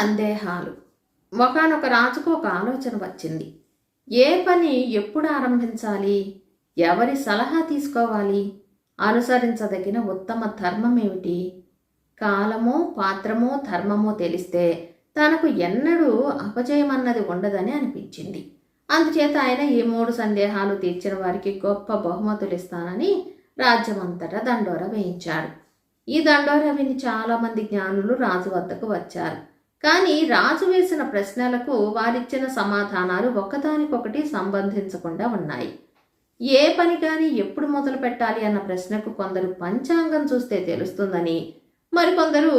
సందేహాలు. ఒకనొక రాజుకు ఒక ఆలోచన వచ్చింది. ఏ పని ఎప్పుడు ఆరంభించాలి? ఎవరి సలహా తీసుకోవాలి? అనుసరించదగిన ఉత్తమ ధర్మం ఏమిటి? కాలము పాత్రము ధర్మము తెలిస్తే తనకు ఎన్నడూ అపజయమన్నది ఉండదని అనిపించింది. అందుచేత ఆయన ఈ మూడు సందేహాలు తీర్చిన వారికి గొప్ప బహుమతులు ఇస్తానని రాజ్యమంతటా దండోర వేయించాడు. ఈ దండోర విని చాలామంది జ్ఞానులు రాజు వద్దకు వచ్చారు. కానీ రాజు వేసిన ప్రశ్నలకు వారిచ్చిన సమాధానాలు ఒకదానికొకటి సంబంధించకుండా ఉన్నాయి. ఏ పని కానీ ఎప్పుడు మొదలు పెట్టాలి అన్న ప్రశ్నకు కొందరు పంచాంగం చూస్తే తెలుస్తుందని మరికొందరు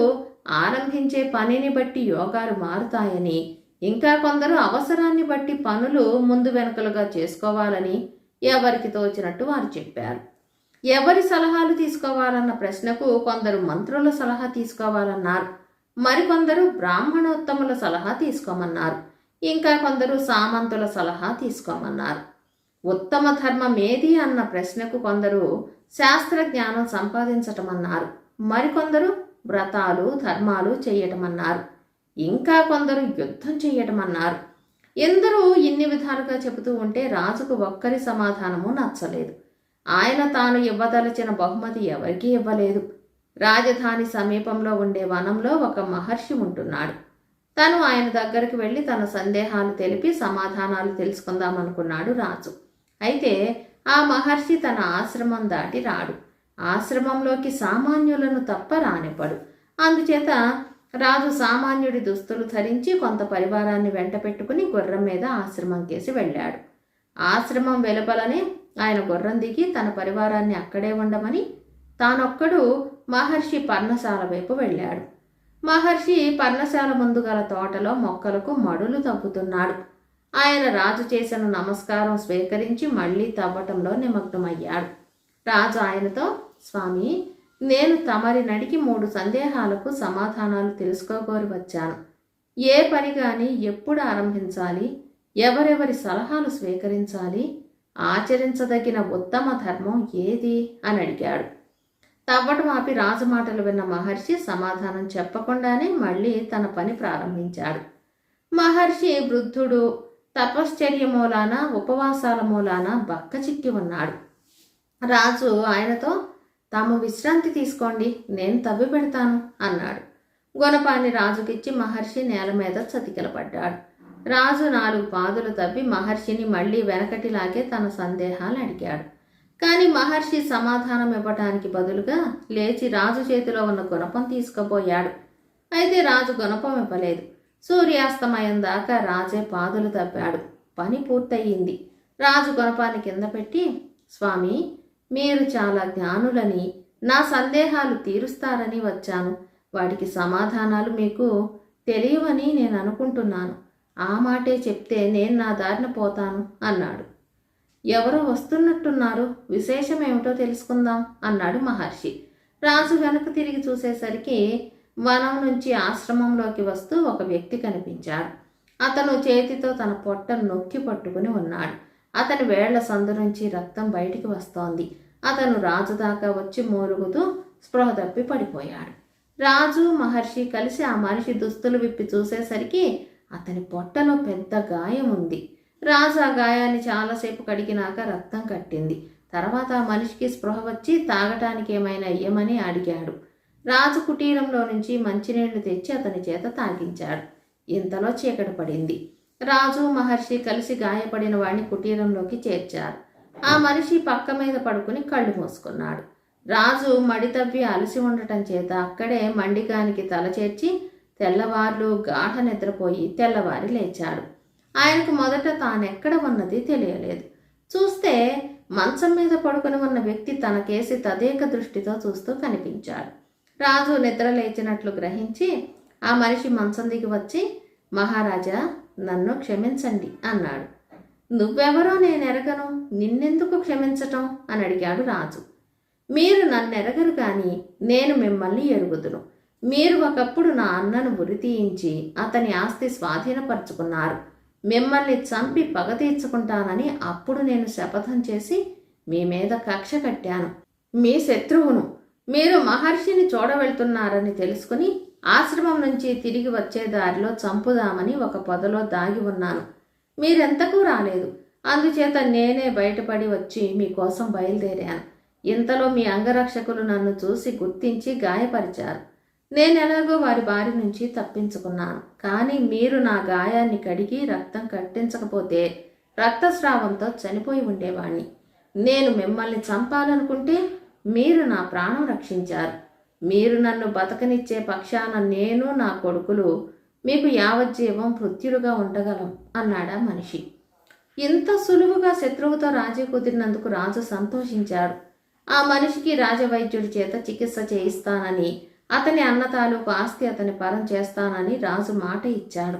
ఆరంభించే పనిని బట్టి యోగాలు మారుతాయని ఇంకా కొందరు అవసరాన్ని బట్టి పనులు ముందు వెనుకలుగా చేసుకోవాలని ఎవరికి తోచినట్టు వారు చెప్పారు. ఎవరి సలహాలు తీసుకోవాలన్న ప్రశ్నకు కొందరు మంత్రుల సలహా తీసుకోవాలన్నారు. మరికొందరు బ్రాహ్మణోత్తముల సలహా తీసుకోమన్నారు. ఇంకా కొందరు సామంతుల సలహా తీసుకోమన్నారు. ఉత్తమ ధర్మం ఏది అన్న ప్రశ్నకు కొందరు శాస్త్ర జ్ఞానం సంపాదించటమన్నారు. మరికొందరు వ్రతాలు ధర్మాలు చేయటమన్నారు ఇంకా కొందరు యుద్ధం చేయటమన్నారు ఎందరూ ఇన్ని విధాలుగా చెబుతూ ఉంటే రాజుకు ఒక్కరి సమాధానము నచ్చలేదు. ఆయన తాను ఇవ్వదలచిన బహుమతి ఎవరికీ ఇవ్వలేదు. రాజధాని సమీపంలో ఉండే వనంలో ఒక మహర్షి ఉంటున్నాడు. తను ఆయన దగ్గరికి వెళ్ళి తన సందేహాలు తెలిపి సమాధానాలు తెలుసుకుందామనుకున్నాడు రాజు. అయితే ఆ మహర్షి తన ఆశ్రమం దాటి రాడు. ఆశ్రమంలోకి సామాన్యులను తప్ప రానివ్వడు. అందుచేత రాజు సామాన్యుడి దుస్తులు ధరించి కొంత పరివారాన్ని వెంట పెట్టుకుని గుర్రం మీద ఆశ్రమం కేసి వెళ్ళాడు. ఆశ్రమం వెలుపలనే ఆయన గుర్రం దిగి తన పరివారాన్ని అక్కడే ఉండమని తానొక్కడు మహర్షి పర్ణశాల వైపు వెళ్ళాడు. మహర్షి పర్ణశాల ముందు గల తోటలో మొక్కలకు మడులు తవ్వుతున్నాడు. ఆయన రాజు చేసిన నమస్కారం స్వీకరించి మళ్ళీ తవ్వటంలో నిమగ్నమయ్యాడు. రాజు ఆయనతో స్వామి నేను తమరి నడికి మూడు సందేహాలకు సమాధానాలు తెలుసుకోగోరి వచ్చాను. ఏ పని కానీ ఎప్పుడు ఆరంభించాలి? ఎవరెవరి సలహాలు స్వీకరించాలి? ఆచరించదగిన ఉత్తమ ధర్మం ఏది? అని అడిగాడు. తవ్వటం ఆపి రాజు మాటలు విన్న మహర్షి సమాధానం చెప్పకుండానే మళ్ళీ తన పని ప్రారంభించాడు. మహర్షి వృద్ధుడు తపశ్చర్య మూలాన ఉపవాసాల మూలాన బక్క చిక్కి ఉన్నాడు. రాజు ఆయనతో తాము విశ్రాంతి తీసుకోండి నేను తవ్వి పెడతాను అన్నాడు. గుణపాన్ని రాజుకిచ్చి మహర్షి నేల మీద చతికిలపడ్డాడు. రాజు నాలుగు పాదులు తవ్వి మహర్షిని మళ్ళీ వెనకటిలాగే తన సందేహాలు అడిగాడు. కానీ మహర్షి సమాధానం ఇవ్వటానికి బదులుగా లేచి రాజు చేతిలో ఉన్న గుణపం తీసుకుపోయాడు. అయితే రాజు గుణపం ఇవ్వలేదు. సూర్యాస్తమయం దాకా రాజే పాదులు తప్పాడు. పని పూర్తయింది. రాజు గుణపాన్ని కింద పెట్టి స్వామి మీరు చాలా జ్ఞానులని నా సందేహాలు తీరుస్తారని వచ్చాను. వాటికి సమాధానాలు మీకు తెలియవని నేను అనుకుంటున్నాను. ఆ మాటే చెప్తే నేను నా దారిన పోతాను అన్నాడు. ఎవరో వస్తున్నట్టున్నారు. విశేషం ఏమిటో తెలుసుకుందాం అన్నాడు మహర్షి. రాజు వెనక తిరిగి చూసేసరికి వనం నుంచి ఆశ్రమంలోకి వస్తూ ఒక వ్యక్తి కనిపించాడు. అతను చేతితో తన పొట్టను నొక్కి పట్టుకుని ఉన్నాడు. అతని వేళ్ళ సందు నుంచి రక్తం బయటికి వస్తోంది. అతను రాజు దాకా వచ్చి మూలుగుతూ స్పృహ తప్పి పడిపోయాడు. రాజు మహర్షి కలిసి ఆ మనిషి దుస్తులు విప్పి చూసేసరికి అతని పొట్టలో పెద్ద గాయం ఉంది రాజు ఆ గాయాన్ని చాలాసేపు కడిగినాక రక్తం కట్టింది. తర్వాత ఆ మనిషికి స్పృహ వచ్చి తాగటానికి ఏమైనా ఇయ్యమని అడిగాడు. రాజు కుటీరంలో నుంచి మంచినీళ్ళు తెచ్చి అతని చేత తాగించాడు. ఇంతలో చీకటి పడింది. రాజు మహర్షి కలిసి గాయపడిన వాడిని కుటీరంలోకి చేర్చారు. ఆ మనిషి పక్క మీద పడుకుని కళ్ళు మూసుకున్నాడు. రాజు మడి తవ్వి అలసి ఉండటం చేత అక్కడే మండికానికి తల చేర్చి తెల్లవార్లు గాఢ నిద్రపోయి తెల్లవారి లేచాడు. ఆయనకు మొదట తానెక్కడ ఉన్నది తెలియలేదు. చూస్తే మంచం మీద పడుకుని ఉన్న వ్యక్తి తన కేసి తదేక దృష్టితో చూస్తూ కనిపించాడు. రాజు నిద్ర లేచినట్లు గ్రహించి ఆ మనిషి మంచం దిగి వచ్చి మహారాజా నన్ను క్షమించండి అన్నాడు. నువ్వెవరో నేను ఎరగను నిన్నెందుకు క్షమించటం? అని అడిగాడు రాజు. మీరు నన్నెరగరు కానీ నేను మిమ్మల్ని ఎరుగుదును. మీరు ఒకప్పుడు నా అన్నను ఉరి తీయించి అతని ఆస్తి స్వాధీనపరుచుకున్నారు. మిమ్మల్ని చంపి పగ తీర్చుకుంటానని అప్పుడు నేను శపథం చేసి మీ మీద కక్ష కట్టాను. మీ శత్రువును మీరు మహర్షిని చూడవెళ్తున్నారని తెలుసుకుని ఆశ్రమం నుంచి తిరిగి వచ్చే దారిలో చంపుదామని ఒక పొదలో దాగి ఉన్నాను. మీరెంతకు రాలేదు. అందుచేత నేనే బయటపడి వచ్చి మీకోసం బయలుదేరాను. ఇంతలో మీ అంగరక్షకులు నన్ను చూసి గుర్తించి గాయపరిచారు. నేను ఎలాగో వారి బారి నుంచి తప్పించుకున్నాను. కానీ మీరు నా గాయాన్ని కడిగి రక్తం కట్టించకపోతే రక్తస్రావంతో చనిపోయి ఉండేవాణ్ణి. నేను మిమ్మల్ని చంపాలనుకుంటే మీరు నా ప్రాణం రక్షించారు. మీరు నన్ను బతకనిచ్చే పక్షాన నేను నా కొడుకులు మీకు యావజ్జీవం మృత్యులుగా ఉండగలం అన్నాడా మనిషి. ఇంత సులువుగా శత్రువుతో రాజీ కుదిరినందుకు రాజు సంతోషించాడు. ఆ మనిషికి రాజవైద్యుడి చేత చికిత్స చేయిస్తానని అతని అన్న తాలూకు ఆస్తి అతని పరం చేస్తానని రాజు మాట ఇచ్చాడు.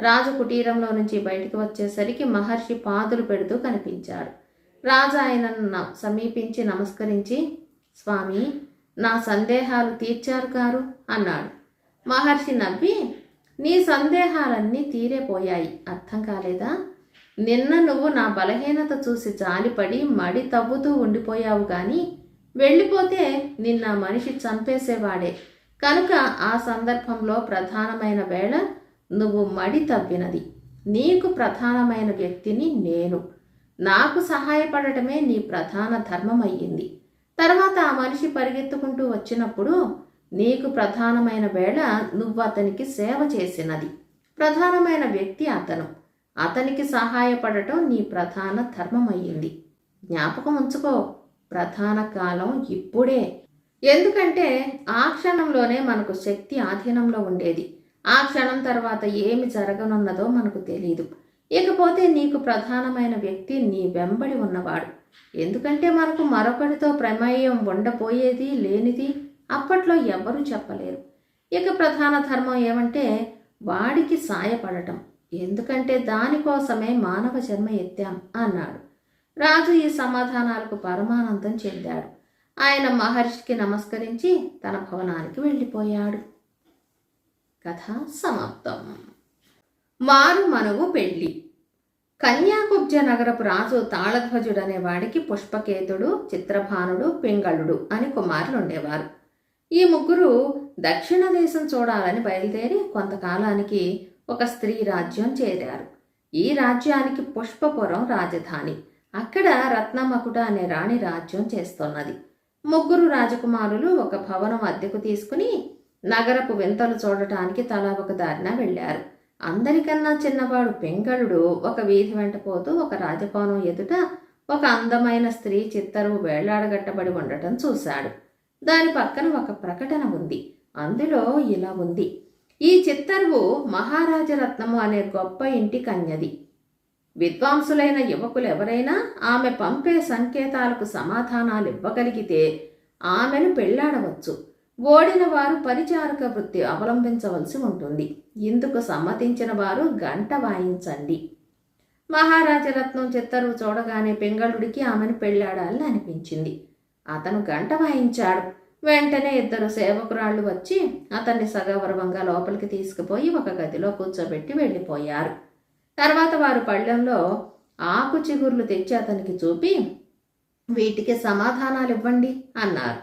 రాజు కుటీరంలో నుంచి బయటికి వచ్చేసరికి మహర్షి పాదులు పెడుతూ కనిపించాడు. రాజు ఆయనను సమీపించి నమస్కరించి స్వామి నా సందేహాలు తీర్చారు కారు అన్నాడు. మహర్షి నవ్వి నీ సందేహాలన్నీ తీరేపోయాయి అర్థం కాలేదా? నిన్న నువ్వు నా బలహీనత చూసి జాలిపడి మడి తవ్వుతూ ఉండిపోయావు కానీ వెళ్ళిపోతే నిన్న మనిషి చంపేసేవాడే. కనుక ఆ సందర్భంలో ప్రధానమైన వేళ నువ్వు మడి తవ్వినది. నీకు ప్రధానమైన వ్యక్తిని నేను. నాకు సహాయపడటమే నీ ప్రధాన ధర్మం అయ్యింది తర్వాత ఆ మనిషి పరిగెత్తుకుంటూ వచ్చినప్పుడు నీకు ప్రధానమైన వేళ నువ్వు అతనికి సేవ చేసినది. ప్రధానమైన వ్యక్తి అతను. అతనికి సహాయపడటం నీ ప్రధాన ధర్మం అయ్యింది జ్ఞాపకం ఉంచుకో. ప్రధాన కాలం ఇప్పుడే. ఎందుకంటే ఆ క్షణంలోనే మనకు శక్తి ఆధీనంలో ఉండేది. ఆ క్షణం తర్వాత ఏమి జరగనున్నదో మనకు తెలియదు ఇకపోతే నీకు ప్రధానమైన వ్యక్తి నీ వెంబడి ఉన్నవాడు. ఎందుకంటే మనకు మరొకరితో ప్రమేయం ఉండబోయేది లేనిది అప్పట్లో ఎవరూ చెప్పలేరు. ఇక ప్రధాన ధర్మం ఏమంటే వాడికి సాయపడటం. ఎందుకంటే దానికోసమే మానవ జన్మ ఎత్తాం అన్నాడు. రాజు ఈ సమాధానాలకు పరమానందం చెందాడు. ఆయన మహర్షికి నమస్కరించి తన భవనానికి వెళ్ళిపోయాడు. కథ సమాప్తం. మారు మనువు పెళ్ళి. కన్యాకుబ్జ నగరపు రాజు తాళధ్వజుడనే వాడికి పుష్పకేతుడు చిత్రభానుడు పింగళుడు అని కుమారులు ఉండేవారు ఈ ముగ్గురు దక్షిణ దేశం చూడాలని బయలుదేరి కొంతకాలానికి ఒక స్త్రీ రాజ్యం చేరారు. ఈ రాజ్యానికి పుష్పపురం రాజధాని. అక్కడ రత్నమకుట అనే రాణి రాజ్యం చేస్తున్నది. ముగ్గురు రాజకుమారులు ఒక భవనం అద్దెకు తీసుకుని నగరపు వింతలు చూడటానికి తలా ఒక దారిన వెళ్ళారు. అందరికన్నా చిన్నవాడు పెంగళుడు. ఒక వీధి వెంట పోతూ ఒక రాజభవనం ఎదుట ఒక అందమైన స్త్రీ చిత్తరువు వేళ్ళాడగట్టబడి ఉండటం చూశాడు. దాని పక్కన ఒక ప్రకటన ఉంది. అందులో ఇలా ఉంది. ఈ చిత్తరువు మహారాజరత్నము అనే గొప్ప ఇంటి కన్యది. విద్వాంసులైన యువకులు ఎవరైనా ఆమె పంపే సంకేతాలకు సమాధానాలు ఇవ్వగలిగితే ఆమెను పెళ్ళాడవచ్చు. ఓడిన వారు పరిచారక వృత్తి అవలంబించవలసి ఉంటుంది. ఇందుకు సమ్మతించిన వారు గంట వాయించండి. మహారాజరత్నం చిత్తరువు చూడగానే పెంగళుడికి ఆమెను పెళ్ళాడాలని అనిపించింది. అతను గంట వాయించాడు. వెంటనే ఇద్దరు సేవకురాళ్ళు వచ్చి అతన్ని సగౌరవంగా లోపలికి తీసుకుపోయి ఒక గదిలో కూర్చోబెట్టి వెళ్ళిపోయారు. తర్వాత వారు పళ్ళెంలో ఆకు చిగుర్లు తెచ్చి అతనికి చూపి వీటికి సమాధానాలు ఇవ్వండి అన్నారు.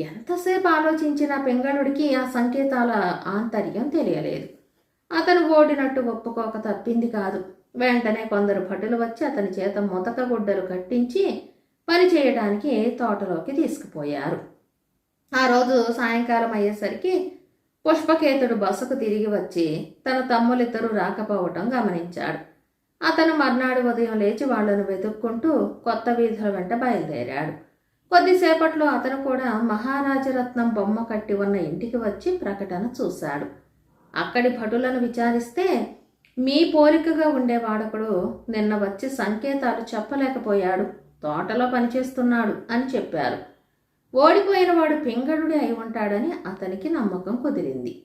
ఎంతసేపు ఆలోచించిన పింగళుడికి ఆ సంకేతాల ఆంతర్యం తెలియలేదు. అతను ఓడినట్టు ఒప్పుకోక తప్పింది కాదు. వెంటనే కొందరు భటులు వచ్చి అతని చేత ముతక గుడ్డలు కట్టించి పని చేయడానికి తోటలోకి తీసుకుపోయారు. ఆ రోజు సాయంకాలం అయ్యేసరికి పుష్పకేతుడు బస్సుకు తిరిగి వచ్చి తన తమ్ములిద్దరూ రాకపోవటం గమనించాడు. అతను మర్నాడు ఉదయం లేచి వాళ్ళను వెతుక్కుంటూ కొత్త వీధుల వెంట బయలుదేరాడు. కొద్దిసేపట్లో అతను కూడా మహారాజరత్నం బొమ్మ కట్టి ఉన్న ఇంటికి వచ్చి ప్రకటన చూశాడు. అక్కడి భటులను విచారిస్తే మీ పోలికగా ఉండేవాడొకడు నిన్న వచ్చి సంకేతాలు చెప్పలేకపోయాడు. తోటలో పనిచేస్తున్నాడు అని చెప్పారు. ఓడిపోయిన వాడు పింగళుడే అయి ఉంటాడని అతనికి నమ్మకం కుదిరింది.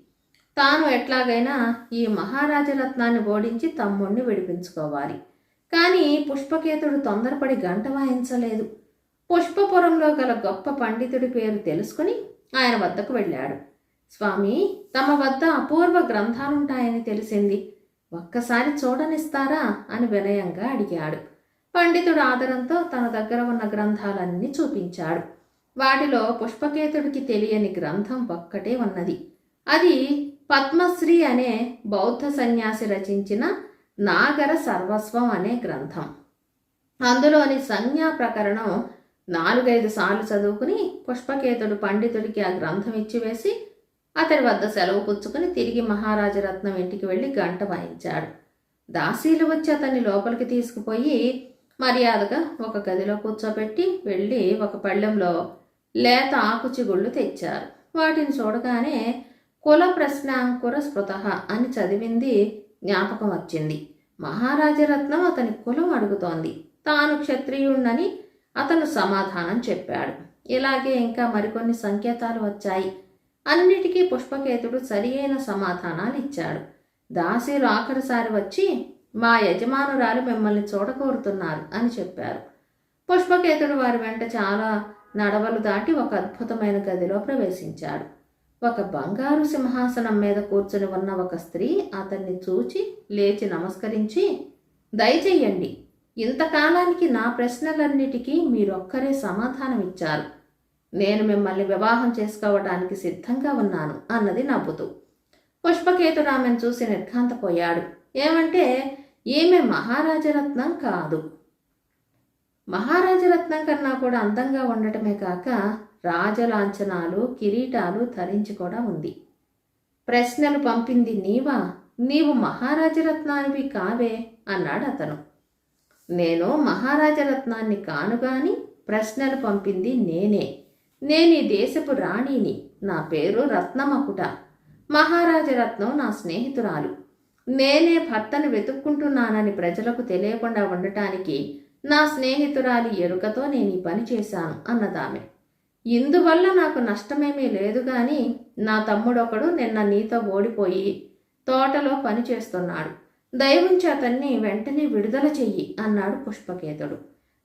తాను ఎట్లాగైనా ఈ మహారాజరత్నాన్ని ఓడించి తమ్ముణ్ణి విడిపించుకోవాలి. కానీ పుష్పకేతుడు తొందరపడి గంట వాయించలేదు. పుష్పపురంలో గల గొప్ప పండితుడి పేరు తెలుసుకుని ఆయన వద్దకు వెళ్ళాడు. స్వామి తమ వద్ద అపూర్వ గ్రంథాలుంటాయని తెలిసింది. ఒక్కసారి చూడనిస్తారా అని వినయంగా అడిగాడు. పండితుడు ఆదరంతో తన దగ్గర ఉన్న గ్రంథాలన్నీ చూపించాడు. వాటిలో పుష్పకేతుడికి తెలియని గ్రంథం ఒక్కటే ఉన్నది. అది పద్మశ్రీ అనే బౌద్ధ సన్యాసి రచించిన నాగర సర్వస్వం అనే గ్రంథం. అందులోని సంజ్ఞా ప్రకరణం నాలుగైదు సార్లు చదువుకుని పుష్పకేతుడు పండితుడికి ఆ గ్రంథం ఇచ్చివేసి అతడి వద్ద సెలవు పుచ్చుకుని తిరిగి మహారాజరత్నం ఇంటికి వెళ్ళి గంట వాయించాడు. దాసీలు వచ్చి అతన్ని లోపలికి తీసుకుపోయి మర్యాదగా ఒక గదిలో కూర్చోబెట్టి వెళ్ళి ఒక పళ్ళెంలో లేత ఆకుచిగుళ్ళు తెచ్చారు. వాటిని చూడగానే కుల ప్రశ్న అంకుర స్పృత అని చదివింది జ్ఞాపకం వచ్చింది. మహారాజరత్నం అతని కులం అడుగుతోంది. తాను క్షత్రియుణ్ణని అతను సమాధానం చెప్పాడు. ఇలాగే ఇంకా మరికొన్ని సంకేతాలు వచ్చాయి. అన్నిటికీ పుష్పకేతుడు సరియైన సమాధానాలు ఇచ్చాడు. దాసీలు ఆఖరిసారి వచ్చి మా యజమానురాలు మిమ్మల్ని చూడకోరుతున్నారు అని చెప్పారు. పుష్పకేతుడు వారి వెంట చాలా నడవలు దాటి ఒక అద్భుతమైన గదిలో ప్రవేశించాడు. ఒక బంగారు సింహాసనం మీద కూర్చుని ఉన్న ఒక స్త్రీ అతన్ని చూచి లేచి నమస్కరించి దయచేయండి ఇంతకాలానికి నా ప్రశ్నలన్నిటికీ మీరొక్కరే సమాధానం ఇచ్చారు నేను మిమ్మల్ని వివాహం చేసుకోవడానికి సిద్ధంగా ఉన్నాను అన్నది నవ్వుతూ. పుష్పకేతుడు ఆమెను చూసి నిర్ఘాంతపోయాడు. ఏమంటే ఈమె మహారాజరత్నం కాదు. మహారాజరత్నం కన్నా కూడా అందంగా ఉండటమే కాక రాజలాంఛనాలు కిరీటాలు ధరించి కూడా ఉంది. ప్రశ్నలు పంపింది నీవా? నీవు మహారాజరత్నానివి కావే అన్నాడు అతను. నేను మహారాజరత్నాన్ని కానుగాని ప్రశ్నలు పంపింది నేనే. నేను ఈ దేశపు రాణిని. నా పేరు రత్నమకుట. మహారాజరత్నం నా స్నేహితురాలు. నేనే భర్తను వెతుక్కుంటున్నానని ప్రజలకు తెలియకుండా ఉండటానికి నా స్నేహితురాలి ఎరుకతో నేను ఈ పని చేశాను అన్నదామె. ఇందువల్ల నాకు నష్టమేమీ లేదు గాని నా తమ్ముడొకడు నిన్న నీతో ఓడిపోయి తోటలో పని చేస్తున్నాడు. దయవుంచి అతన్ని వెంటనే విడుదల చెయ్యి అన్నాడు పుష్పకేతుడు.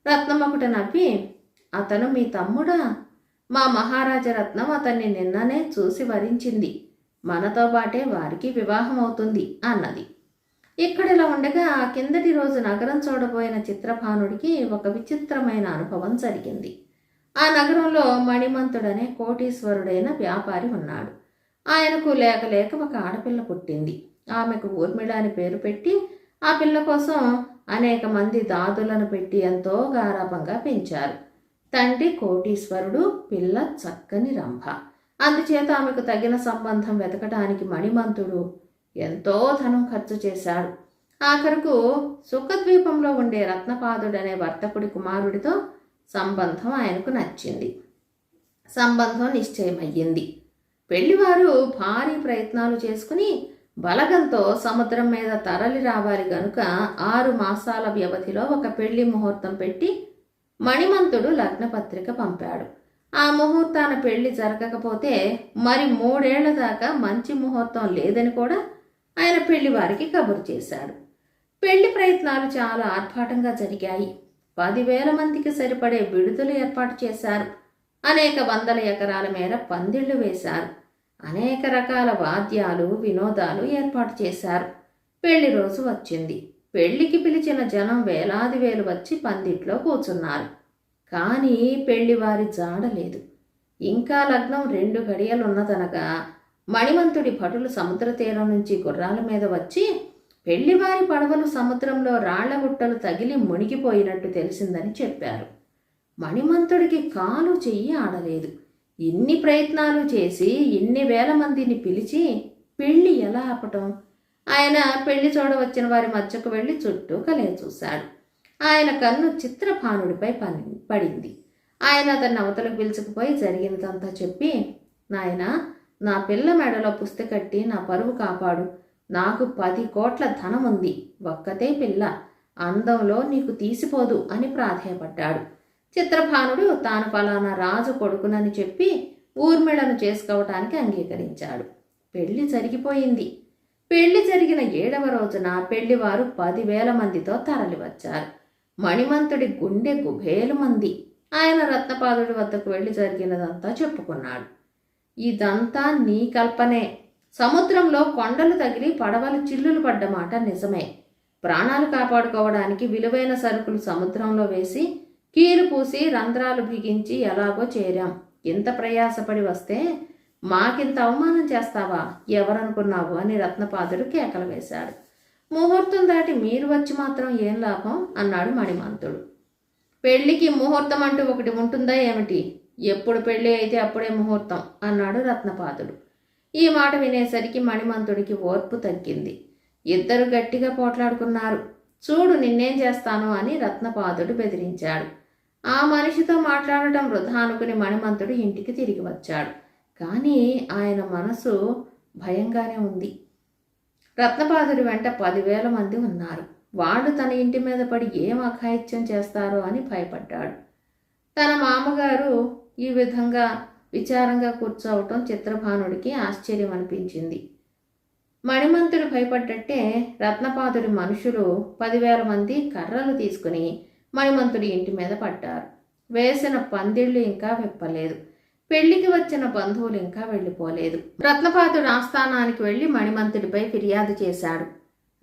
రత్నమొకట నవ్వి అతను మీ తమ్ముడా? మా మహారాజ రత్నం అతన్ని నిన్ననే చూసి వరించింది. మనతో పాటే వారికి వివాహం అవుతుంది అన్నది. ఇక్కడిలా ఉండగా కిందటి రోజు నగరం చూడబోయిన చిత్రభానుడికి ఒక విచిత్రమైన అనుభవం జరిగింది. ఆ నగరంలో మణిమంతుడనే కోటీశ్వరుడైన వ్యాపారి ఉన్నాడు. ఆయనకు లేక లేక ఒక ఆడపిల్ల పుట్టింది. ఆమెకు ఊర్మిళ అని పేరు పెట్టి ఆ పిల్ల కోసం అనేక మంది దాదులను పెట్టి ఎంతో గారాభంగా పెంచారు. తండ్రి కోటీశ్వరుడు పిల్ల చక్కని రంభ. అందుచేత ఆమెకు తగిన సంబంధం వెతకడానికి మణిమంతుడు ఎంతో ధనం ఖర్చు చేశాడు ఆఖరుకు సుఖద్వీపంలో ఉండే రత్నపాదుడనే వర్తకుడి కుమారుడితో సంబంధం ఆయనకు నచ్చింది. సంబంధం నిశ్చయమయ్యింది. పెళ్ళివారు భారీ ప్రయత్నాలు చేసుకుని బలగంతో సముద్రం మీద తరలి రావాలి గనుక ఆరు మాసాల వ్యవధిలో ఒక పెళ్ళి ముహూర్తం పెట్టి మణిమంతుడు లగ్నపత్రిక పంపాడు. ఆ ముహూర్తాన పెళ్ళి జరగకపోతే మరి మూడేళ్ళ దాకా మంచి ముహూర్తం లేదని కూడా ఆయన పెళ్ళి వారికి కబురు చేశాడు. పెళ్ళి ప్రయత్నాలు చాలా ఆర్భాటంగా జరిగాయి. పదివేల మందికి సరిపడే విడుదల ఏర్పాటు చేశారు. అనేక వందల ఎకరాల మేర పందిళ్ళు వేశారు. అనేక రకాల వాద్యాలు వినోదాలు ఏర్పాటు చేశారు. పెళ్ళి రోజు వచ్చింది. పెళ్ళికి పిలిచిన జనం వేలాది వేలు వచ్చి పందిట్లో కూర్చున్నారు. కానీ పెళ్ళివారి జాడలేదు ఇంకా లగ్నం రెండు గడియలున్నదనగా మణిమంతుడి భటులు సముద్ర తీరం నుంచి గుర్రాల మీద వచ్చి పెళ్ళివారి పడవలు సముద్రంలో రాళ్ళగుట్టలు తగిలి మునిగిపోయినట్టు తెలిసిందని చెప్పారు. మణిమంతుడికి కాలు చెయ్యి ఆడలేదు. ఇన్ని ప్రయత్నాలు చేసి ఇన్ని వేల మందిని పిలిచి పెళ్ళి ఎలా ఆపటం? ఆయన పెళ్ళి చూడవచ్చిన వారి మధ్యకు వెళ్ళి చుట్టూ కలిగి చూశాడు. ఆయన కన్ను చిత్రభానుడిపై పని పడింది. ఆయన అతన్ని అవతలకు పిలుచుకుపోయి జరిగినదంతా చెప్పి నాయనా నా పిల్ల మెడలో పుస్తకట్టి నా పరువు కాపాడు. నాకు పది కోట్ల ధనం ఉంది ఒక్కతే పిల్ల. అందంలో నీకు తీసిపోదు అని ప్రాధేయపడ్డాడు. చిత్రభానుడు తాను ఫలానా రాజు కొడుకునని చెప్పి ఊర్మిళను చేసుకోవటానికి అంగీకరించాడు. పెళ్ళి జరిగిపోయింది. పెళ్ళి జరిగిన ఏడవ రోజున పెళ్ళివారు పదివేల మందితో తరలివచ్చారు. మణిమంతుడి గుండె గుభేలు మంది. ఆయన రత్నపాదుడి వద్దకు వెళ్ళి జరిగినదంతా చెప్పుకున్నాడు. ఇదంతా నీ కల్పనే. సముద్రంలో కొండలు తగిలి పడవలు చిల్లులు పడ్డ మాట నిజమే. ప్రాణాలు కాపాడుకోవడానికి విలువైన సరుకులు సముద్రంలో వేసి కీలు పూసి రంధ్రాలు బిగించి ఎలాగో చేరాం. ఇంత ప్రయాసపడి వస్తే మాకింత అవమానం చేస్తావా? ఎవరనుకున్నావు? అని రత్నపాదుడు కేకలు వేశాడు. ముహూర్తం దాటి మీరు వచ్చి మాత్రం ఏం లాభం? అన్నాడు మణిమంతుడు. పెళ్ళికి ముహూర్తం అంటూ ఒకటి ఉంటుందా ఏమిటి? ఎప్పుడు పెళ్ళి అయితే అప్పుడే ముహూర్తం అన్నాడు రత్నపాదుడు. ఈ మాట వినేసరికి మణిమంతుడికి ఓర్పు తగ్గింది. ఇద్దరు గట్టిగా పోట్లాడుకున్నారు. చూడు నిన్నేం చేస్తాను అని రత్నపాదుడు బెదిరించాడు. ఆ మనిషితో మాట్లాడటం వృధా అనుకుని మణిమంతుడు ఇంటికి తిరిగి వచ్చాడు. కానీ ఆయన మనసు భయంగానే ఉంది. రత్నపాదుడి వెంట పదివేల మంది ఉన్నారు. వాళ్ళు తన ఇంటి మీద పడి ఏం అఘాయిత్యం చేస్తారో అని భయపడ్డాడు. తన మామగారు ఈ విధంగా విచారంగా కూర్చోవటం చిత్రభానుడికి ఆశ్చర్యం అనిపించింది. మణిమంతుడు భయపడ్డట్టే రత్నపాదుడి మనుషులు పదివేల మంది కర్రలు తీసుకుని మణిమంతుడి ఇంటి మీద పడ్డారు. వేసిన పందిళ్ళు ఇంకా విప్పలేదు. పెళ్ళికి వచ్చిన బంధువులు ఇంకా వెళ్ళిపోలేదు. రత్నపాదుడు ఆస్థానానికి వెళ్ళి మణిమంతుడిపై ఫిర్యాదు చేశాడు.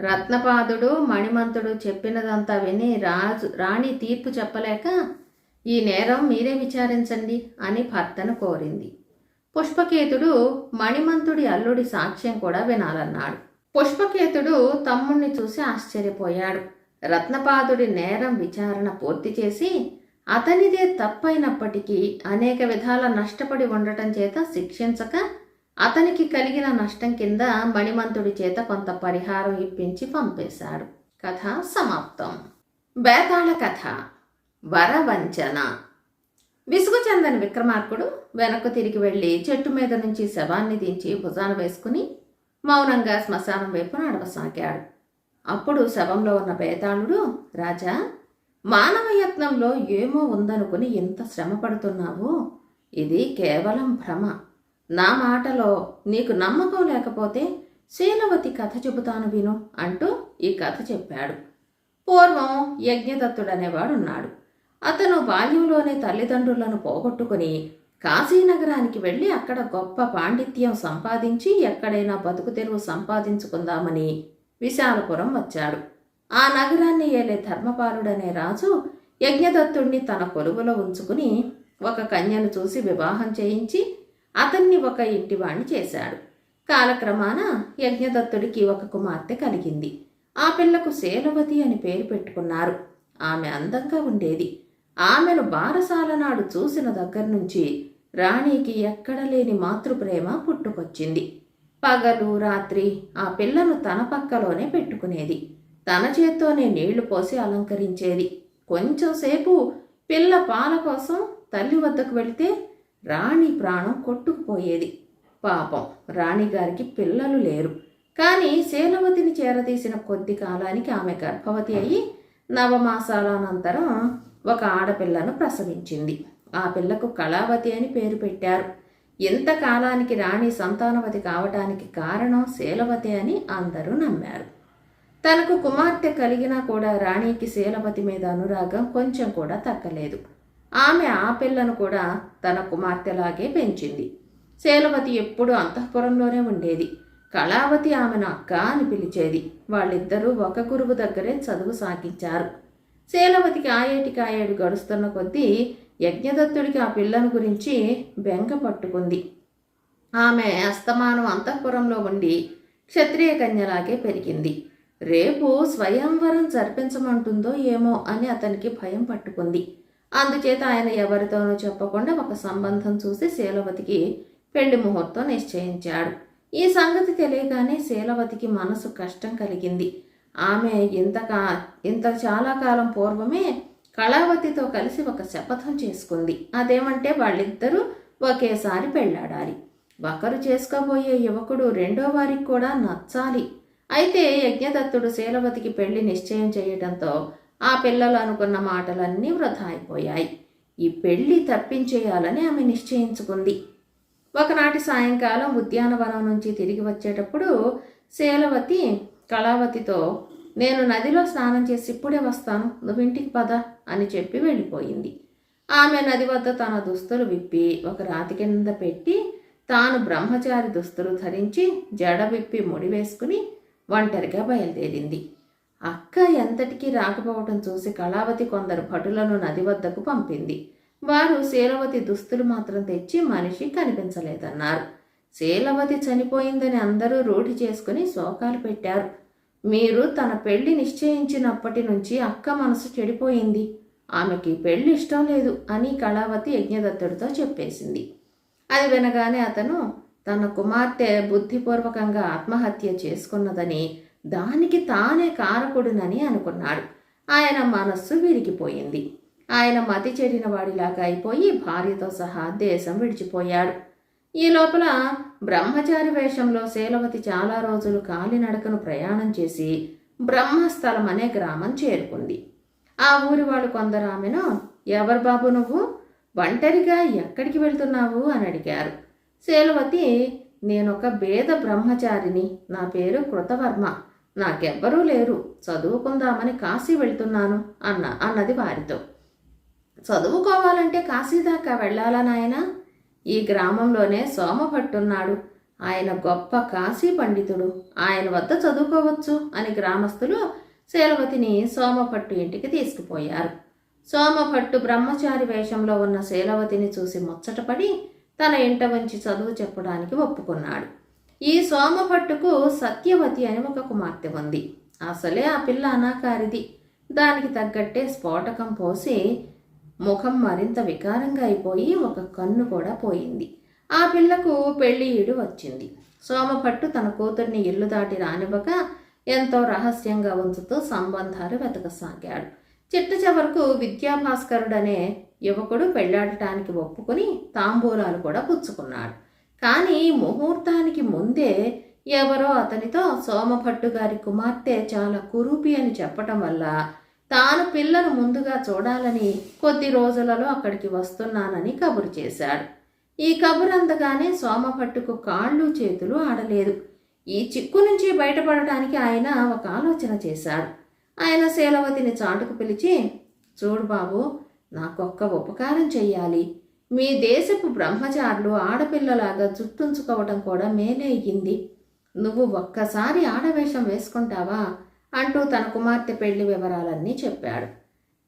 రత్నపాదుడు మణిమంతుడు చెప్పినదంతా విని రాజు రాణి తీర్పు చెప్పలేక ఈ నేరం మీరే విచారించండి అని భర్తను కోరింది. పుష్పకేతుడు మణిమంతుడి అల్లుడి సాక్ష్యం కూడా వినాలన్నాడు. పుష్పకేతుడు తమ్ముణ్ణి చూసి ఆశ్చర్యపోయాడు. రత్నపాదుడి నేరం విచారణ పూర్తి చేసి అతనిదే తప్పైనప్పటికీ అనేక విధాల నష్టపడి ఉండటం చేత శిక్షించక అతనికి కలిగిన నష్టం కింద మణిమంతుడి చేత కొంత పరిహారం ఇప్పించి పంపేశాడు. కథ సమాప్తం. బేతాళ కథ. వరవంచన. విసుగు చెందని విక్రమార్కుడు వెనక్కు తిరిగి వెళ్ళి చెట్టు మీద నుంచి శవాన్ని దించి భుజాన వేసుకుని మౌనంగా శ్మశానం వైపు నడవసాగాడు అప్పుడు శవంలో ఉన్న బేతాళుడు రాజా మానవ యత్నంలో ఏమో ఉందనుకుని ఇంత శ్రమ పడుతున్నావు ఇది కేవలం భ్రమ. నా మాటలో నీకు నమ్మకం లేకపోతే శీలవతి కథ చెబుతాను విను అంటూ ఈ కథ చెప్పాడు. పూర్వం యజ్ఞదత్తుడనేవాడున్నాడు. అతను బాల్యంలోనే తల్లిదండ్రులను పోగొట్టుకుని కాశీనగరానికి వెళ్ళి అక్కడ గొప్ప పాండిత్యం సంపాదించి ఎక్కడైనా బతుకు తెరువు సంపాదించుకుందామని విశాలపురం వచ్చాడు. ఆ నగరాన్ని ఏలే ధర్మపాలుడనే రాజు యజ్ఞదత్తుణ్ణి తన కొలువులో ఉంచుకుని ఒక కన్యను చూసి వివాహం చేయించి అతన్ని ఒక ఇంటివాణ్ణి చేశాడు. కాలక్రమాన యజ్ఞదత్తుడికి ఒక కుమార్తె కలిగింది. ఆ పిల్లకు శేలవతి అని పేరు పెట్టుకున్నారు. ఆమె అందంగా ఉండేది. ఆమెను బారసాల నాడు చూసిన దగ్గర నుంచి రాణికి ఎక్కడ లేని మాతృప్రేమ పుట్టుకొచ్చింది. పగలు రాత్రి ఆ పిల్లను తన పక్కలోనే పెట్టుకునేది. తన చేత్తోనే నీళ్ళు పోసి అలంకరించేది. కొంచెంసేపు పిల్ల పాల కోసం తల్లి వద్దకు వెళితే రాణి ప్రాణం కొట్టుకుపోయేది. పాపం రాణిగారికి పిల్లలు లేరు. కానీ శీలవతిని చేరదీసిన కొద్ది కాలానికి ఆమె గర్భవతి అయి నవమాసాల అనంతరం ఒక ఆడపిల్లను ప్రసవించింది. ఆ పిల్లకు కళావతి అని పేరు పెట్టారు. ఇంతకాలానికి రాణి సంతానవతి కావటానికి కారణం శీలవతి అని అందరూ నమ్మారు. తనకు కుమార్తె కలిగినా కూడా రాణికి శీలవతి మీద అనురాగం కొంచెం కూడా తగ్గలేదు. ఆమె ఆ పిల్లను కూడా తన కుమార్తెలాగే పెంచింది. శీలవతి ఎప్పుడూ అంతఃపురంలోనే ఉండేది. కళావతి ఆమెను అక్క అని పిలిచేది. వాళ్ళిద్దరూ ఒక గురువు దగ్గరే చదువు సాగించారు. శీలవతికి ఆయేటికి ఆయేడు గడుస్తున్న కొద్దీ యజ్ఞదత్తుడికి ఆ పిల్లను గురించి బెంగ పట్టుకుంది. ఆమె అస్తమానం అంతఃపురంలో ఉండి క్షత్రియ కన్యలాగే పెరిగింది. రేపు స్వయంవరం జరిపించమంటుందో ఏమో అని అతనికి భయం పట్టుకుంది. అందుచేత ఆయన ఎవరితోనూ చెప్పకుండా ఒక సంబంధం చూసి శీలవతికి పెళ్ళి ముహూర్తం నిశ్చయించాడు. ఈ సంగతి తెలియగానే శీలవతికి మనసు కష్టం కలిగింది. ఆమె ఇంతకా ఇంత చాలా కాలం పూర్వమే కళావతితో కలిసి ఒక శపథం చేసుకుంది. అదేమంటే వాళ్ళిద్దరూ ఒకేసారి పెళ్ళాడాలి. ఒకరు చేసుకోబోయే యువకుడు రెండో వారికి కూడా నచ్చాలి. అయితే యజ్ఞదత్తుడు శీలవతికి పెళ్ళి నిశ్చయం చేయడంతో ఆ పిల్లలు అనుకున్న మాటలన్నీ వృధా అయిపోయాయి. ఈ పెళ్ళి తప్పించేయాలని ఆమె నిశ్చయించుకుంది. ఒకనాటి సాయంకాలం ఉద్యానవనం నుంచి తిరిగి వచ్చేటప్పుడు శీలవతి కళావతితో నేను నదిలో స్నానం చేసి ఇప్పుడే వస్తాను నువ్వు ఇంటికి పద అని చెప్పి వెళ్ళిపోయింది. ఆమె నది వద్ద తన దుస్తులు విప్పి ఒక రాతి కింద పెట్టి తాను బ్రహ్మచారి దుస్తులు ధరించి జడ విప్పి ముడి వేసుకుని ఒంటరిగా బయలుదేరింది. అక్క ఎంతటికీ రాకపోవటం చూసి కళావతి కొందరు భటులను నది వద్దకు పంపింది. వారు శీలవతి దుస్తులు మాత్రం తెచ్చి మనిషి కనిపించలేదన్నారు. శీలవతి చనిపోయిందని అందరూ రూఢి చేసుకుని శోకాలు పెట్టారు. మీరు తన పెళ్ళి నిశ్చయించినప్పటి నుంచి అక్క మనసు చెడిపోయింది. ఆమెకి పెళ్ళి ఇష్టం లేదు అని కళావతి యజ్ఞదత్తుడితో చెప్పేసింది. అది వినగానే అతను తన కుమార్తె బుద్ధిపూర్వకంగా ఆత్మహత్య చేసుకున్నదని దానికి తానే కారకుడునని అనుకున్నాడు. ఆయన మనస్సు విరిగిపోయింది. ఆయన మతి చెడిన వాడిలాగా అయిపోయి భార్యతో సహా దేశం విడిచిపోయాడు. ఈ లోపల బ్రహ్మచారి వేషంలో శీలవతి చాలా రోజులు కాలినడకను ప్రయాణం చేసి బ్రహ్మస్థలం అనే గ్రామం చేరుకుంది. ఆ ఊరి వాళ్ళు కొందరు ఆమెను ఎవరు బాబు నువ్వు? ఒంటరిగా ఎక్కడికి వెళ్తున్నావు? అని అడిగారు. శీలవతి నేనొక భేద బ్రహ్మచారిని. నా పేరు కృతవర్మ. నాకెవ్వరూ లేరు. చదువుకుందామని కాశీ వెళ్తున్నాను అన్న అన్నది వారితో. చదువుకోవాలంటే కాశీ దాకా వెళ్ళాలా నాయనా? ఈ గ్రామంలోనే సోమభట్టున్నాడు. ఆయన గొప్ప కాశీ పండితుడు. ఆయన వద్ద చదువుకోవచ్చు అని గ్రామస్తులు శీలవతిని సోమభట్టు ఇంటికి తీసుకుపోయారు. సోమభట్టు బ్రహ్మచారి వేషంలో ఉన్న శీలవతిని చూసి ముచ్చటపడి తన ఇంట వంచి చదువు చెప్పడానికి ఒప్పుకున్నాడు. ఈ సోమభట్టుకు సత్యవతి అని ఒక కుమార్తె ఉంది. అసలే ఆ పిల్ల అనాకారిది. దానికి తగ్గట్టే స్ఫోటకం పోసి ముఖం మరింత వికారంగా అయిపోయి ఒక కన్ను కూడా పోయింది. ఆ పిల్లకు పెళ్ళి ఈడు వచ్చింది. సోమపట్టు తన కూతుర్ని ఇల్లు దాటి రానివ్వక ఎంతో రహస్యంగా ఉంచుతూ సంబంధాలు వెతకసాగాడు. చిట్ట చివరకు విద్యాభాస్కరుడనే యువకుడు పెళ్ళాడటానికి ఒప్పుకుని తాంబూలాలు కూడా పుచ్చుకున్నాడు. కానీ ముహూర్తానికి ముందే ఎవరో అతనితో సోమభట్టు గారి కుమార్తె చాలా కురూపి అని చెప్పటం వల్ల తాను పిల్లను ముందుగా చూడాలని కొద్ది రోజులలో అక్కడికి వస్తున్నానని కబురు చేశాడు. ఈ కబురు అందగానే సోమపట్టుకు కాళ్ళు చేతులు ఆడలేదు. ఈ చిక్కు నుంచి బయటపడటానికి ఆయన ఒక ఆలోచన చేశాడు. ఆయన శీలవతిని చాటుకు పిలిచి చూడు బాబు నాకొక్క ఉపకారం చెయ్యాలి. మీ దేశపు బ్రహ్మచారులు ఆడపిల్లలాగా జుట్టుంచుకోవటం కూడా మేలే అయ్యింది. నువ్వు ఒక్కసారి ఆడవేషం వేసుకుంటావా? అంటూ తన కుమార్తె పెళ్ళి వివరాలన్నీ చెప్పాడు.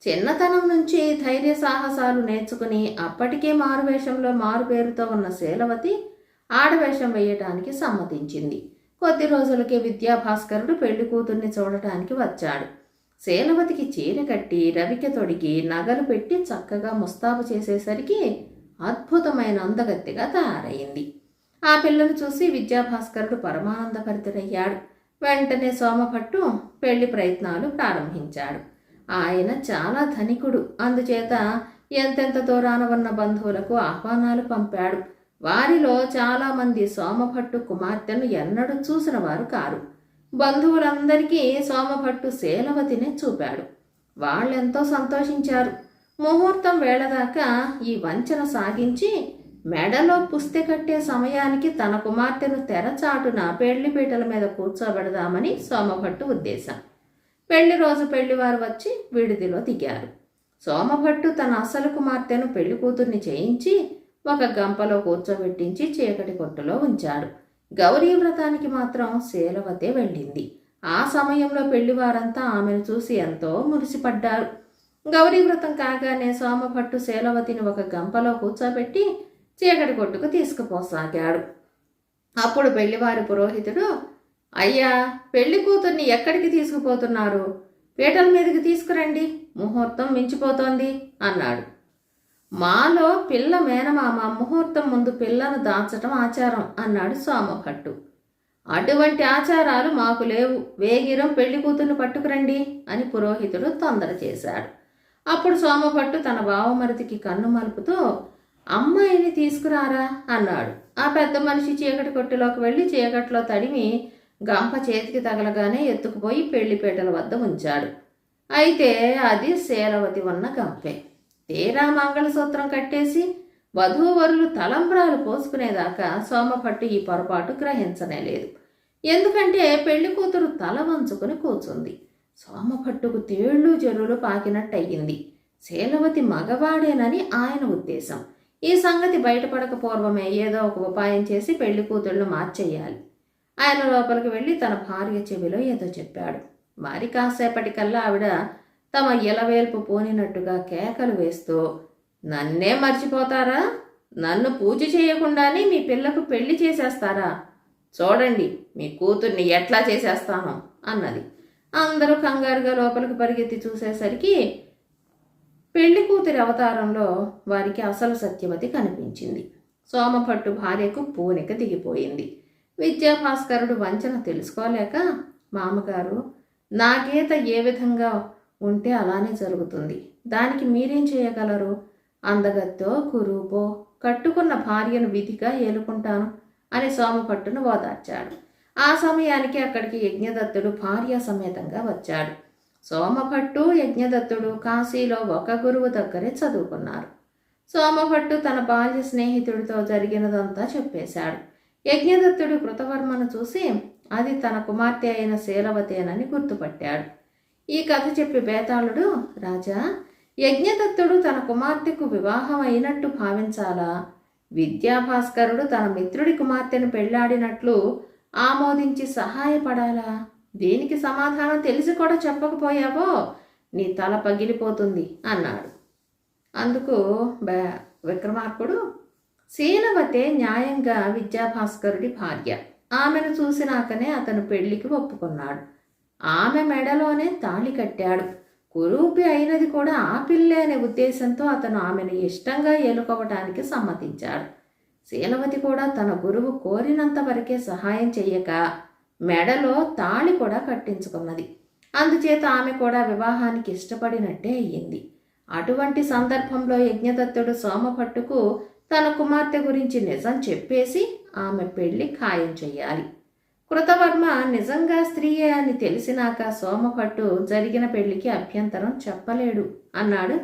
చిన్నతనం నుంచి ధైర్య సాహసాలు నేర్చుకుని అప్పటికే మారువేషంలో మారుపేరుతో ఉన్న శీలవతి ఆడవేషం వేయటానికి సమ్మతించింది. కొద్ది రోజులకే విద్యాభాస్కరుడు పెళ్ళి కూతుర్ని చూడటానికి వచ్చాడు. శీలవతికి చీర కట్టి రవిక తొడిగి నగలు పెట్టి చక్కగా ముస్తాబు చేసేసరికి అద్భుతమైన అందగత్తిగా తయారైంది. ఆ పిల్లను చూసి విద్యాభాస్కరుడు పరమానందభరితుడయ్యాడు. వెంటనే సోమభట్టు పెళ్ళి ప్రయత్నాలు ప్రారంభించాడు. ఆయన చాలా ధనికుడు. అందుచేత ఎంతెంత దూరాన ఉన్న బంధువులకు ఆహ్వానాలు పంపాడు. వారిలో చాలామంది సోమభట్టు కుమార్తెను ఎన్నడూ చూసిన వారు కారు. బంధువులందరికీ సోమభట్టు శీలవతిని చూపాడు. వాళ్ళెంతో సంతోషించారు. ముహూర్తం వేళదాకా ఈ వంచన సాగించి మెడలో పుస్తె కట్టే సమయానికి తన కుమార్తెను తెరచాటున పెళ్ళిపీటల మీద కూర్చోబెడదామని సోమభట్టు ఉద్దేశం. పెళ్ళి రోజు పెళ్ళివారు వచ్చి విడిదిలో దిగారు. సోమభట్టు తన అసలు కుమార్తెను పెళ్ళి కూతుర్ని చేయించి ఒక గంపలో కూర్చోబెట్టించి చీకటి కొట్టులో ఉంచాడు. గౌరీ వ్రతానికి మాత్రం శీలవతే వెళ్ళింది. ఆ సమయంలో పెళ్ళివారంతా ఆమెను చూసి ఎంతో మురిసిపడ్డారు. గౌరీ వ్రతం కాగానే సోమభట్టు శీలవతిని ఒక గంపలో కూర్చోబెట్టి చీకటి కొట్టుకు తీసుకుపోసాగాడు. అప్పుడు పెళ్ళివారి పురోహితుడు అయ్యా పెళ్ళి కూతుర్ని ఎక్కడికి తీసుకుపోతున్నారు? పీటల మీదకి తీసుకురండి ముహూర్తం మించిపోతోంది అన్నాడు. మాలో పిల్ల మేనమామ ముహూర్తం ముందు పిల్లను దాచటం ఆచారం అన్నాడు సోమభట్టు అటువంటి ఆచారాలు మాకు లేవు వేగిరం పెళ్ళి కూతుర్ని పట్టుకురండి అని పురోహితుడు తొందర చేశాడు. అప్పుడు సోమభట్టు తన బావమరిదికి కన్ను మలుపుతూ అమ్మాయిని తీసుకురారా? అన్నాడు. ఆ పెద్ద మనిషి చీకటి కొట్టులోకి వెళ్ళి చీకట్లో తడిమి గంప చేతికి తగలగానే ఎత్తుకుపోయి పెళ్ళిపేటల వద్ద ఉంచాడు. అయితే అది శీలవతి ఉన్న గంపే. తీరా మంగళసూత్రం కట్టేసి వధూవరులు తలంబ్రాలు పోసుకునేదాకా సోమపట్టు ఈ పొరపాటు గ్రహించనే లేదు. ఎందుకంటే పెళ్ళి కూతురు తల వంచుకుని కూర్చుంది సోమపట్టుకు తేళ్ళు చెరువులు పాకినట్టయింది. శీలవతి మగవాడేనని ఆయన ఉద్దేశం. ఈ సంగతి బయటపడక పూర్వమే ఏదో ఒక ఉపాయం చేసి పెళ్ళి కూతుళ్ళు మార్చేయాలి. ఆయన లోపలికి వెళ్ళి తన భార్య చెవిలో ఏదో చెప్పాడు. మరి కాసేపటికల్లా ఆవిడ తమ ఇలవేల్పు పోనినట్టుగా కేకలు వేస్తూ నన్నే మర్చిపోతారా? నన్ను పూజ చేయకుండానే మీ పిల్లకు పెళ్ళి చేసేస్తారా? చూడండి మీ కూతుర్ని ఎట్లా చేసేస్తాను? అన్నది. అందరూ కంగారుగా లోపలికి పరిగెత్తి చూసేసరికి పెళ్ళి కూతురి అవతారంలో వారికి అసలు సత్యవతి కనిపించింది. సోమపట్టు భార్యకు పూనిక దిగిపోయింది. విద్యాభాస్కరుడు వంచన తెలుసుకోలేక మామగారు నా గీత ఏ విధంగా ఉంటే అలానే జరుగుతుంది. దానికి మీరేం చేయగలరు? అందగత్తో కురూపో కట్టుకున్న భార్యను విధిగా ఏలుకుంటాను అని సోమపట్టును ఓదార్చాడు. ఆ సమయానికి అక్కడికి యజ్ఞదత్తుడు భార్య సమేతంగా వచ్చాడు. సోమభట్టు యజ్ఞదత్తుడు కాశీలో ఒక గురువు దగ్గరే చదువుకున్నారు. సోమభట్టు తన బాల్య స్నేహితుడితో జరిగినదంతా చెప్పేశాడు. యజ్ఞదత్తుడు కృతవర్మను చూసి అది తన కుమార్తె అయిన శీలవతేనని గుర్తుపట్టాడు. ఈ కథ చెప్పి బేతాళుడు రాజా యజ్ఞదత్తుడు తన కుమార్తెకు వివాహం అయినట్టు భావించాలా? విద్యాభాస్కరుడు తన మిత్రుడి కుమార్తెను పెళ్ళాడినట్లు ఆమోదించి సహాయపడాలా? దీనికి సమాధానం తెలిసి కూడా చెప్పకపోయావో నీ తల పగిలిపోతుంది అన్నాడు. అందుకు బ విక్రమార్కుడు శీలవతే న్యాయంగా విద్యాభాస్కరుడి భార్య. ఆమెను చూసినాకనే అతను పెళ్ళికి ఒప్పుకున్నాడు. ఆమె మెడలోనే తాళి కట్టాడు. కురూపి అయినది కూడా ఆ పిల్లే అనే ఉద్దేశంతో అతను ఆమెను ఇష్టంగా ఏలుకోవటానికి సమ్మతించాడు. శీలవతి కూడా తన గురువు కోరినంత వరకే సహాయం చెయ్యక మెడలో తాళి కూడా కట్టించుకున్నది. అందుచేత ఆమె కూడా వివాహానికి ఇష్టపడినట్టే అయ్యింది. అటువంటి సందర్భంలో యజ్ఞదత్తుడు సోమభట్టుకు తన కుమార్తె గురించి నిజం చెప్పేసి ఆమె పెళ్ళి ఖాయం చెయ్యాలి. కృతవర్మ నిజంగా స్త్రీయే అని తెలిసినాక సోమభట్టు జరిగిన పెళ్ళికి అభ్యంతరం చెప్పలేడు అన్నాడు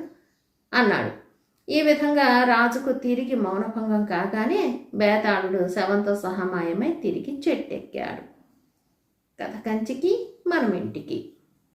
అన్నాడు. ఈ విధంగా రాజుకు తిరిగి మౌనభంగం కాగానే బేతాళుడు శవంతో సహా మాయమై తిరిగి చెట్టెక్కాడు. కథ కంచికి మనం ఇంటికి